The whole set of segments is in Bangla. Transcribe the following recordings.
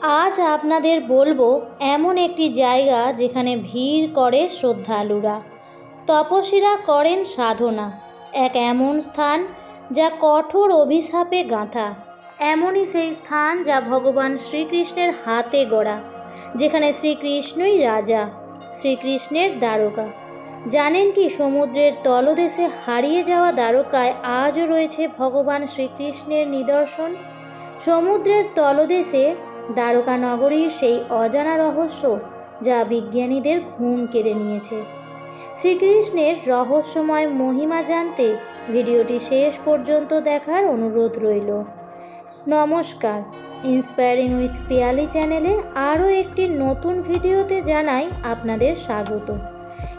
আজ আপনাদের বলব এমন একটি জায়গা যেখানে ভিড় করে শ্রদ্ধালুরা। তপস্বীরা করেন সাধনা। এক এমন স্থান যা কঠোর অভিশাপে গাঁথা। এমনই সেই স্থান যা ভগবান শ্রীকৃষ্ণের হাতে গড়া, যেখানে শ্রীকৃষ্ণই রাজা, শ্রীকৃষ্ণের দ্বারকা। জানেন কি সমুদ্রের তলদেশে হারিয়ে যাওয়া দ্বারকায় আজও রয়েছে ভগবান শ্রীকৃষ্ণের নিদর্শন? সমুদ্রের তলদেশে দ্বারকা নগরীর সেই অজানা রহস্য যা বিজ্ঞানীদের ঘুম কেড়ে নিয়েছে। শ্রীকৃষ্ণের রহস্যময় মহিমা জানতে ভিডিওটি শেষ পর্যন্ত দেখার অনুরোধ রইল। নমস্কার। ইন্সপায়ারিং উইথ পিয়ালি চ্যানেলে আরও একটি নতুন ভিডিওতে জানাই আপনাদের স্বাগত।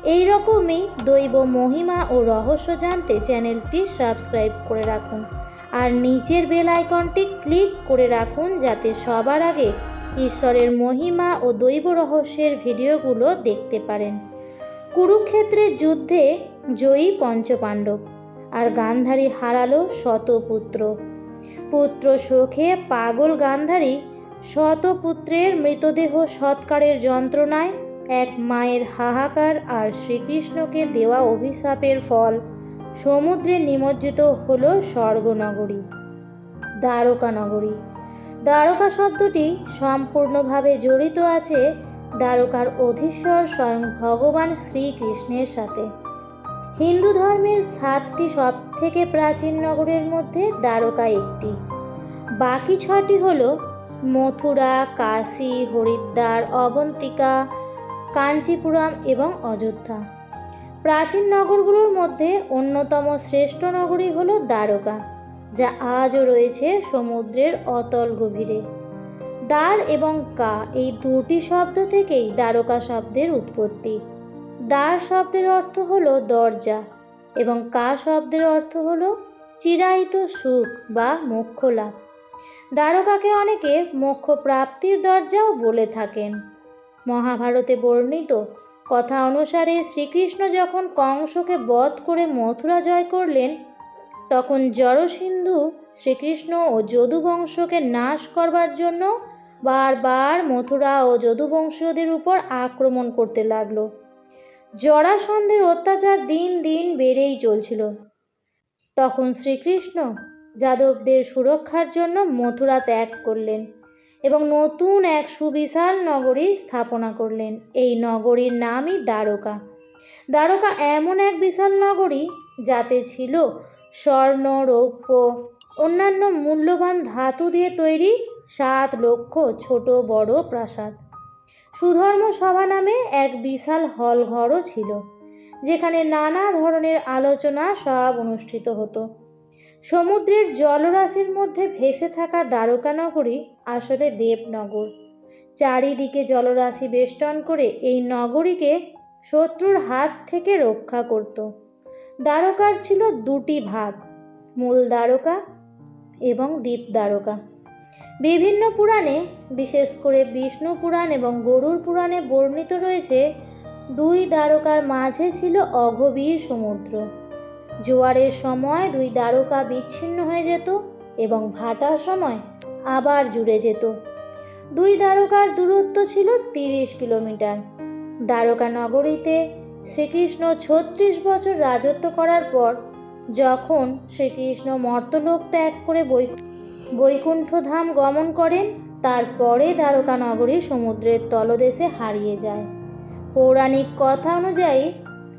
এই রকমই দৈব মহিমা ও রহস্য জানতে চ্যানেলটি সাবস্ক্রাইব করে রাখুন। আর নিচের বেল আইকনটি ক্লিক করে রাখুন যাতে সবার আগে ঈশ্বরের মহিমা ও দৈব রহস্যের ভিডিওগুলো দেখতে পারেন। কুরুক্ষেত্রের যুদ্ধে জয়ী পঞ্চপাণ্ডব আর গান্ধারী হারালো শতপুত্র। পুত্র শোকে পাগল গান্ধারী শতপুত্রের মৃতদেহ সৎকারের যন্ত্রণায় এক মায়ের হাহাকার আর শ্রীকৃষ্ণকে দেওয়া অভিশাপের ফল সমুদ্রে নিমজ্জিত হল স্বর্গনগরী দ্বারকা নগরী দ্বারকা শব্দটি সম্পূর্ণভাবে জড়িত আছে দ্বারকার অধীশ্বর স্বয়ং ভগবান শ্রীকৃষ্ণের সাথে। হিন্দু ধর্মের সাতটি সব থেকে প্রাচীন নগরের মধ্যে দ্বারকা একটি। বাকি ছটি হল মথুরা, কাশী, হরিদ্বার, অবন্তিকা, কাঞ্চিপুরম এবং অযোধ্যা। প্রাচীন নগরগুলোর মধ্যে অন্যতম শ্রেষ্ঠ নগরী হল দ্বারকা, যা আজও রয়েছে সমুদ্রের অতল গভীরে। দ্বার এবং কা এই দুটি শব্দ থেকেই দ্বারকা শব্দের উৎপত্তি। দ্বার শব্দের অর্থ হলো দরজা এবং কা শব্দের অর্থ হলো চিরায়িত সুখ বা মোক্ষ লাভ দ্বারকাকে অনেকে মোক্ষ প্রাপ্তির দরজাও বলে থাকেন। মহাভারতে বর্ণিত কথা অনুসারে শ্রীকৃষ্ণ যখন কংসকে বধ করে মথুরা জয় করলেন, তখন জড়সিন্ধু শ্রীকৃষ্ণ ও যদুবংশকে নাশ করবার জন্য বারবার মথুরা ও যদুবংশীয়দের উপর আক্রমণ করতে লাগল। জরাসন্ধের অত্যাচার দিন দিন বেড়েই চলছিল। তখন শ্রীকৃষ্ণ যাদবদের সুরক্ষার জন্য মথুরা ত্যাগ করলেন। এবং নতুন এক সুবিশাল নগরী স্থাপনা করলেন। এই নগরীর নামই দ্বারকা। দ্বারকা এমন এক বিশাল নগরী যাতে ছিল স্বর্ণ, রৌপ্য, অন্যান্য মূল্যবান ধাতু দিয়ে তৈরি সাত লক্ষ ছোট বড় প্রাসাদ। সুধর্ম সভা নামে এক বিশাল হল ঘরও ছিল, যেখানে নানা ধরনের আলোচনা সব অনুষ্ঠিত হতো। সমুদ্রের জলরাশির মধ্যে ভেসে থাকা দ্বারকা নগরী আসলে দেবনগর। চারিদিকে জলরাশি বেষ্টন করে এই নগরীকে শত্রুর হাত থেকে রক্ষা করত। দ্বারকার ছিল দুটি ভাগ, মূল দ্বারকা এবং দ্বীপ দ্বারকা। বিভিন্ন পুরাণে, বিশেষ করে বিষ্ণু পুরাণ এবং গরুর পুরাণে বর্ণিত রয়েছে, দুই দ্বারকার মাঝে ছিল অগভীর সমুদ্র। জোয়ারের সময় দুই দ্বারকা বিচ্ছিন্ন হয়ে যেত এবং ভাটার সময় আবার জুড়ে যেত। দুই দ্বারকার দূরত্ব ছিল তিরিশ কিলোমিটার। দ্বারকা নগরীতে শ্রীকৃষ্ণ ছত্রিশ বছর রাজত্ব করার পর যখন শ্রীকৃষ্ণ মর্তলোক ত্যাগ করে বৈ বৈকুণ্ঠ ধাম গমন করেন, তারপরে দ্বারকা নগরী সমুদ্রের তলদেশে হারিয়ে যায়। পৌরাণিক কথা অনুযায়ী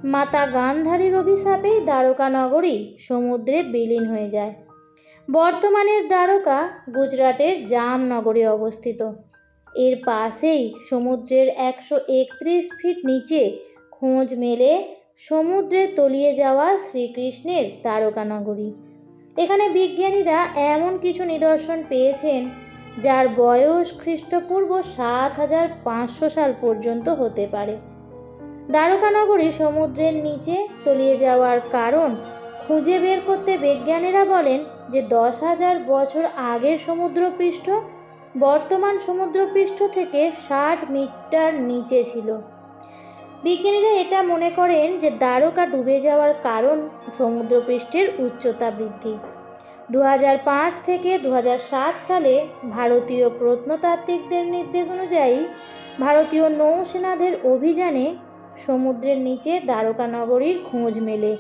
মাতা গান্ধারীর অভিশাপেই দ্বারকা নগরী সমুদ্রে বিলীন হয়ে যায়। বর্তমানের দ্বারকা গুজরাটের জামনগরে অবস্থিত। এর পাশেই সমুদ্রের একশো একত্রিশ ফিট নিচে খোঁজ মেলে সমুদ্রে তলিয়ে যাওয়া শ্রীকৃষ্ণের দ্বারকা নগরী এখানে বিজ্ঞানীরা এমন কিছু নিদর্শন পেয়েছেন যার বয়স খ্রিস্টপূর্ব সাত হাজার পাঁচশো সাল পর্যন্ত হতে পারে। দ্বারকা নগরী সমুদ্রের নিচে তলিয়ে যাওয়ার কারণ খুঁজে বের করতে বিজ্ঞানীরা বলেন যে দশ হাজার বছর আগের সমুদ্রপৃষ্ঠ, বর্তমান সমুদ্রপৃষ্ঠ থেকে ষাট মিটার নিচে ছিল। বিজ্ঞানীরা এটা মনে করেন যে দ্বারকা ডুবে যাওয়ার কারণ সমুদ্রপৃষ্ঠের উচ্চতা বৃদ্ধি। দু থেকে দু সালে ভারতীয় প্রত্নতাত্ত্বিকদের নির্দেশ অনুযায়ী ভারতীয় নৌসেনাদের অভিযানে সমুদ্রের নিচে দ্বারকা নগরীর খোঁজ মেলে।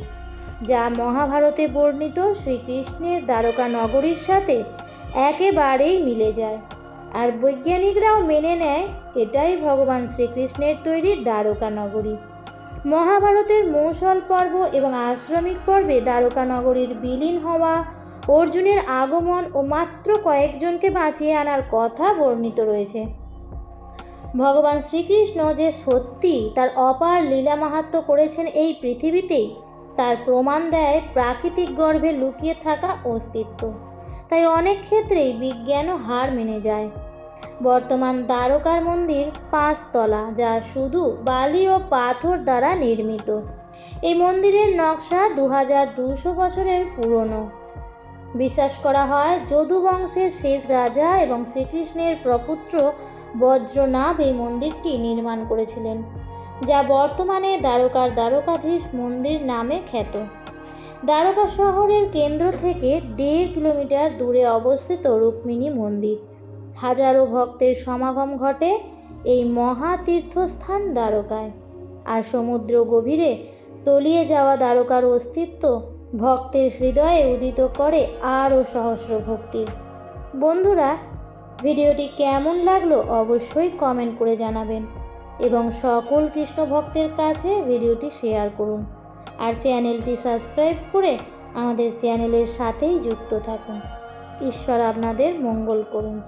যা মহাভারতে বর্ণিত শ্রীকৃষ্ণের দ্বারকা নগরীর সাথে একেবারেই মিলে যায়। আর বৈজ্ঞানিকরাও মেনে নেয়, এটাই ভগবান শ্রীকৃষ্ণের তৈরি দ্বারকা নগরী। মহাভারতের মৌসল পর্ব এবং আশ্রমিক পর্বে দ্বারকা নগরীর বিলীন হওয়া, অর্জুনের আগমন ও মাত্র কয়েকজনকে বাঁচিয়ে আনার কথা বর্ণিত রয়েছে। ভগবান শ্রীকৃষ্ণ যে সত্যি তার অপার লীলা মাহাত্ম করেছেন এই পৃথিবীতেই তার প্রমাণ দেয় প্রাকৃতিক গর্ভে লুকিয়ে থাকা অস্তিত্ব। তাই অনেক ক্ষেত্রেই বিজ্ঞানও হার মেনে যায়। বর্তমান দ্বারকার মন্দির পাঁচতলা, যা শুধু বালি ও পাথর দ্বারা নির্মিত। এই মন্দিরের নকশা দু হাজার দুশো বছরের পুরনো। বিশ্বাস করা হয় যদু বংশের শেষ রাজা এবং শ্রীকৃষ্ণের প্রপুত্র বজ্রনাভ এই মন্দিরটি নির্মাণ করেছিলেন। যা বর্তমানে দ্বারকার দ্বারকাধীশ মন্দির নামে খ্যাত। দ্বারকা শহরের কেন্দ্র থেকে দেড় কিলোমিটার দূরে অবস্থিত রুক্মিণী মন্দির। হাজারো ভক্তের সমাগম ঘটে এই মহা তীর্থস্থান দ্বারকায়। আর সমুদ্র গভীরে তলিয়ে যাওয়া দ্বারকার অস্তিত্ব ভক্তের হৃদয়ে উদিত করে আরও সহস্র ভক্তির। বন্ধুরা, ভিডিওটি কেমন লাগল অবশ্যই কমেন্ট করে জানাবেন। এবং সকল কৃষ্ণ ভক্তের কাছে ভিডিওটি শেয়ার করুন। আর চ্যানেলটি সাবস্ক্রাইব করে আমাদের চ্যানেলের সাথেই যুক্ত থাকুন। ঈশ্বর আপনাদের মঙ্গল করুন।